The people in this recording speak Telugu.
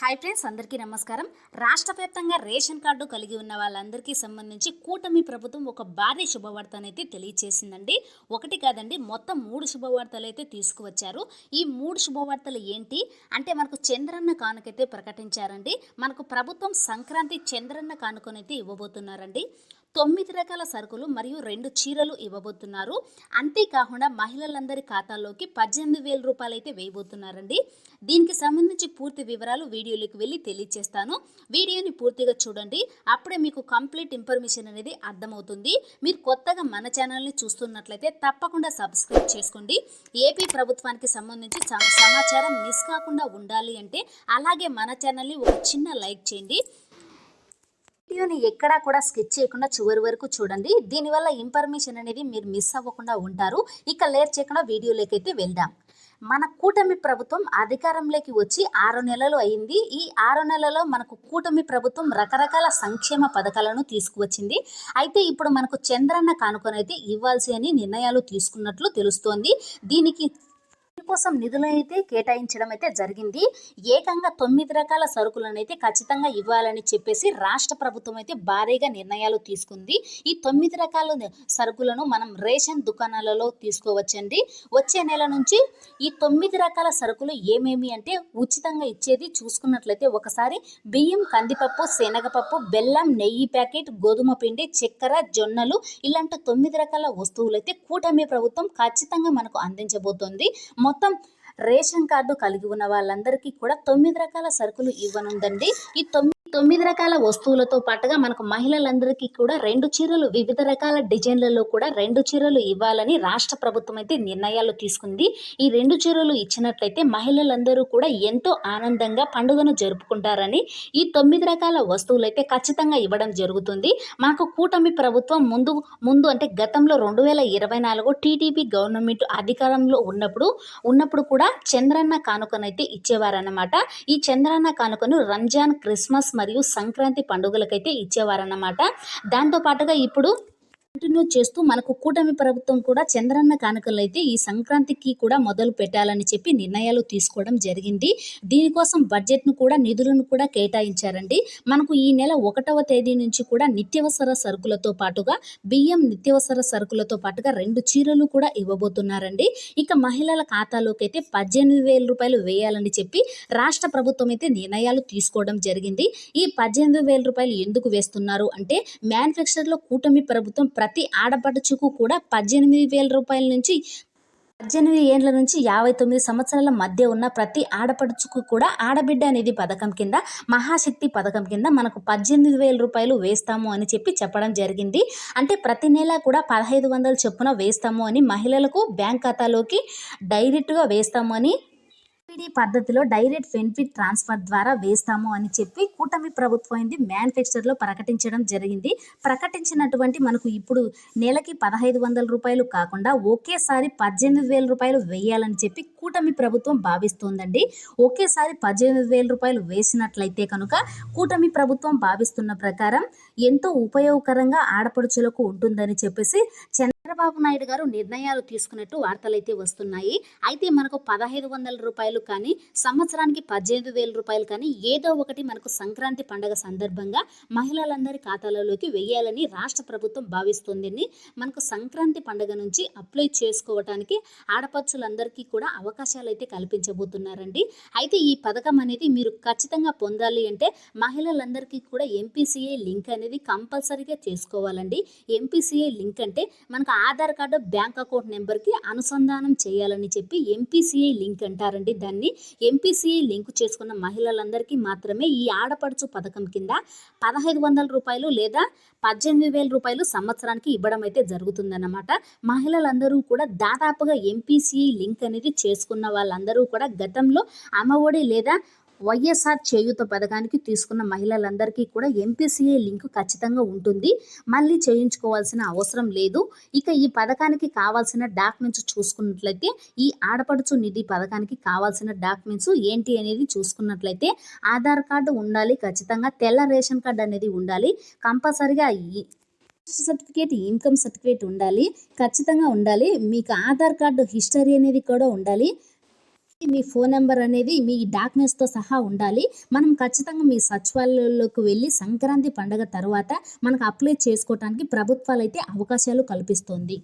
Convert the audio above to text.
హాయ్ ఫ్రెండ్స్ అందరికీ నమస్కారం. రాష్ట్ర వ్యాప్తంగా రేషన్ కార్డు కలిగి ఉన్న వాళ్ళందరికీ సంబంధించి కూటమి ప్రభుత్వం ఒక భారీ శుభవార్తనైతే తెలియచేసిందండి. ఒకటి కాదండి మొత్తం మూడు శుభవార్తలు అయితే తీసుకువచ్చారు. ఈ మూడు శుభవార్తలు ఏంటి? అంటే మనకు చంద్రన్న కానుకైతే ప్రకటించారండి. మనకు ప్రభుత్వం సంక్రాంతి చంద్రన్న కానుకనైతే ఇవ్వబోతున్నారండి. తొమ్మిది రకాల సరుకులు మరియు రెండు చీరలు ఇవ్వబోతున్నారు. అంతేకాకుండా మహిళలందరి ఖాతాల్లోకి పద్దెనిమిది వేల రూపాయలు అయితే వేయబోతున్నారండి. దీనికి సంబంధించి పూర్తి వివరాలు వీడియోలోకి వెళ్ళి తెలియజేస్తాను వీడియోని పూర్తిగా చూడండి. అప్పుడే మీకు కంప్లీట్ ఇన్ఫర్మేషన్ అనేది అర్థమవుతుంది. మీరు కొత్తగా మన ఛానల్ని చూస్తున్నట్లయితే తప్పకుండా సబ్స్క్రైబ్ చేసుకోండి. ఏపీ ప్రభుత్వానికి సంబంధించి సమాచారం మిస్ కాకుండా ఉండాలి అంటే అలాగే మన ఛానల్ని ఒక చిన్న లైక్ చేయండి. వీడియోని ఎక్కడా కూడా స్కిప్ చేయకుండా చివరి వరకు చూడండి. దీనివల్ల ఇన్ఫర్మేషన్ అనేది మీరు మిస్ అవ్వకుండా ఉంటారు. ఇక లేట్ చేయకుండా వీడియోలోకి అయితే వెళ్దాం. మన కూటమి ప్రభుత్వం అధికారంలోకి వచ్చి ఆరు నెలలు అయింది. ఈ ఆరు నెలలో మనకు కూటమి ప్రభుత్వం రకరకాల సంక్షేమ పథకాలను తీసుకువచ్చింది. అయితే ఇప్పుడు మనకు చంద్రన్న కానుకనైతే ఇవ్వాల్సి అని నిర్ణయాలు తీసుకున్నట్లు తెలుస్తోంది. దీనికి దీనికోసం నిధులైతే కేటాయించడం అయితే జరిగింది. ఏకంగా తొమ్మిది రకాల సరుకులను అయితే ఖచ్చితంగా ఇవ్వాలని చెప్పేసి రాష్ట్ర ప్రభుత్వం అయితే భారీగా నిర్ణయాలు తీసుకుంది. ఈ తొమ్మిది రకాల సరుకులను మనం రేషన్ దుకాణాలలో తీసుకోవచ్చండి. వచ్చే నెల నుంచి ఈ తొమ్మిది రకాల సరుకులు ఏమేమి అంటే ఉచితంగా ఇచ్చేది చూసుకున్నట్లయితే ఒకసారి బియ్యం కందిపప్పు శనగపప్పు బెల్లం నెయ్యి ప్యాకెట్ గోధుమ పిండి చక్కెర జొన్నలు ఇలాంటి తొమ్మిది రకాల వస్తువులు అయితే కూటమి ప్రభుత్వం ఖచ్చితంగా మనకు అందించబోతోంది. మొత్తం మొత్తం రేషన్ కార్డు కలిగి ఉన్న వాళ్ళందరికీ కూడా తొమ్మిది రకాల సరుకులు ఇవ్వనుందండి. ఈ తొమ్మిది తొమ్మిది రకాల వస్తువులతో పాటుగా మనకు మహిళలందరికీ కూడా రెండు చీరలు వివిధ రకాల డిజైన్లలో కూడా రెండు చీరలు ఇవ్వాలని రాష్ట్ర ప్రభుత్వం అయితే నిర్ణయాలు తీసుకుంది. ఈ రెండు చీరలు ఇచ్చినట్లయితే మహిళలందరూ కూడా ఎంతో ఆనందంగా పండుగను జరుపుకుంటారని ఈ తొమ్మిది రకాల వస్తువులైతే ఖచ్చితంగా ఇవ్వడం జరుగుతుంది. మనకు కూటమి ప్రభుత్వం ముందు ముందు అంటే గతంలో రెండు వేల ఇరవై నాలుగు టీడీపీ గవర్నమెంట్ అధికారంలో ఉన్నప్పుడు ఉన్నప్పుడు కూడా చంద్రన్న కానుకనైతే ఇచ్చేవారన్నమాట. ఈ చంద్రన్న కానుకను రంజాన్ క్రిస్మస్ మరియు సంక్రాంతి పండుగలకైతే ఇచ్చేవారన్నమాట. దాంతో పాటుగా ఇప్పుడు కంటిన్యూ చేస్తూ మనకు కూటమి ప్రభుత్వం కూడా చంద్రన్న కానుకలు అయితే ఈ సంక్రాంతికి కూడా మొదలు పెట్టాలని చెప్పి నిర్ణయాలు తీసుకోవడం జరిగింది. దీనికోసం బడ్జెట్ను కూడా నిధులను కూడా కేటాయించారండి. మనకు ఈ నెల ఒకటవ తేదీ నుంచి కూడా నిత్యవసర సరుకులతో పాటుగా బియ్యం నిత్యవసర సరుకులతో పాటుగా రెండు చీరలు కూడా ఇవ్వబోతున్నారండి. ఇక మహిళల ఖాతాలోకి అయితే పద్దెనిమిది వేల రూపాయలు వేయాలని చెప్పి రాష్ట్ర ప్రభుత్వం అయితే నిర్ణయాలు తీసుకోవడం జరిగింది. ఈ పద్దెనిమిది వేల రూపాయలు ఎందుకు వేస్తున్నారు అంటే మ్యానుఫ్యాక్చర్లో కూటమి ప్రభుత్వం ప్రతి ఆడపడుచుకు కూడా పద్దెనిమిది వేల రూపాయల నుంచి పద్దెనిమిది ఏళ్ళ నుంచి యాభై తొమ్మిది సంవత్సరాల మధ్య ఉన్న ప్రతి ఆడపడుచుకు కూడా ఆడబిడ్డ అనేది పథకం కింద మహాశక్తి పథకం కింద మనకు పద్దెనిమిది వేల రూపాయలు వేస్తాము అని చెప్పి చెప్పడం జరిగింది. అంటే ప్రతి నెల కూడా పదహైదు వందల చొప్పున వేస్తాము అని మహిళలకు బ్యాంక్ ఖాతాలోకి డైరెక్ట్గా వేస్తాము అని సబ్సిడీ పద్ధతిలో డైరెక్ట్ బెనిఫిట్ ట్రాన్స్ఫర్ ద్వారా వేస్తాము అని చెప్పి కూటమి ప్రభుత్వం ఇది మేనిఫెస్టోలో ప్రకటించడం జరిగింది. ప్రకటించినటువంటి మనకు ఇప్పుడు నెలకి పదహైదు వందల రూపాయలు కాకుండా ఒకేసారి పద్దెనిమిది వేల రూపాయలు వేయాలని చెప్పి కూటమి ప్రభుత్వం భావిస్తోందండి. ఒకేసారి పద్దెనిమిది వేల రూపాయలు వేసినట్లయితే కనుక కూటమి ప్రభుత్వం భావిస్తున్న ప్రకారం ఎంతో ఉపయోగకరంగా ఆడపడుచులకు ఉంటుందని చెప్పేసి చంద్రబాబు నాయుడు గారు నిర్ణయాలు తీసుకున్నట్టు వార్తలైతే వస్తున్నాయి. అయితే మనకు పదహైదు వందల రూపాయలు కానీ సంవత్సరానికి పద్దెనిమిది వేల రూపాయలు కానీ ఏదో ఒకటి మనకు సంక్రాంతి పండగ సందర్భంగా మహిళలందరి ఖాతాలలోకి వెయ్యాలని రాష్ట్ర ప్రభుత్వం భావిస్తోందని మనకు సంక్రాంతి పండగ నుంచి అప్లై చేసుకోవటానికి ఆడపడుచులందరికీ కూడా అవకాశాలు అయితే కల్పించబోతున్నారండి. అయితే ఈ పథకం అనేది మీరు ఖచ్చితంగా పొందాలి అంటే మహిళలందరికీ కూడా ఎంపీసీఐ లింక్ అనేది కంపల్సరీగా చేసుకోవాలండి. ఎంపీసీఐ లింక్ అంటే మనకు ఆధార్ కార్డు బ్యాంక్ అకౌంట్ నెంబర్కి అనుసంధానం చేయాలని చెప్పి ఎంపీసీఐ లింక్ అంటారండి దాన్ని. ఎంపీసీఐ లింక్ చేసుకున్న మహిళలందరికీ మాత్రమే ఈ ఆడపడుచు పథకం కింద పదహైదు వందల రూపాయలు లేదా పద్దెనిమిది వేల రూపాయలు సంవత్సరానికి ఇవ్వడం అయితే జరుగుతుందన్నమాట. మహిళలందరూ కూడా దాదాపుగా ఎంపీసీఐ లింక్ అనేది తీసుకున్న వాళ్ళందరూ కూడా గతంలో అమ్మఒడి లేదా వైఎస్ఆర్ చేయూత పథకానికి తీసుకున్న మహిళలందరికీ కూడా ఎంపీసీఏ లింక్ ఖచ్చితంగా ఉంటుంది. మళ్ళీ చేయించుకోవాల్సిన అవసరం లేదు. ఇక ఈ పథకానికి కావాల్సిన డాక్యుమెంట్స్ చూసుకున్నట్లయితే ఈ ఆడపడుచు నిధి పథకానికి కావాల్సిన డాక్యుమెంట్స్ ఏంటి అనేది చూసుకున్నట్లయితే ఆధార్ కార్డు ఉండాలి ఖచ్చితంగా తెల్ల రేషన్ కార్డు అనేది ఉండాలి. కంపల్సరిగా ఈ సర్టిఫికేట్ ఇన్కమ్ సర్టిఫికేట్ ఉండాలి ఖచ్చితంగా ఉండాలి. మీకు ఆధార్ కార్డు హిస్టరీ అనేది కూడా ఉండాలి. మీ ఫోన్ నెంబర్ అనేది మీ డాక్యుమెంట్స్తో సహా ఉండాలి. మనం ఖచ్చితంగా మీ సచివాలయంలోకి వెళ్ళి సంక్రాంతి పండుగ తర్వాత మనకు అప్లై చేసుకోవడానికి ప్రభుత్వాలు అయితే అవకాశాలు కల్పిస్తుంది.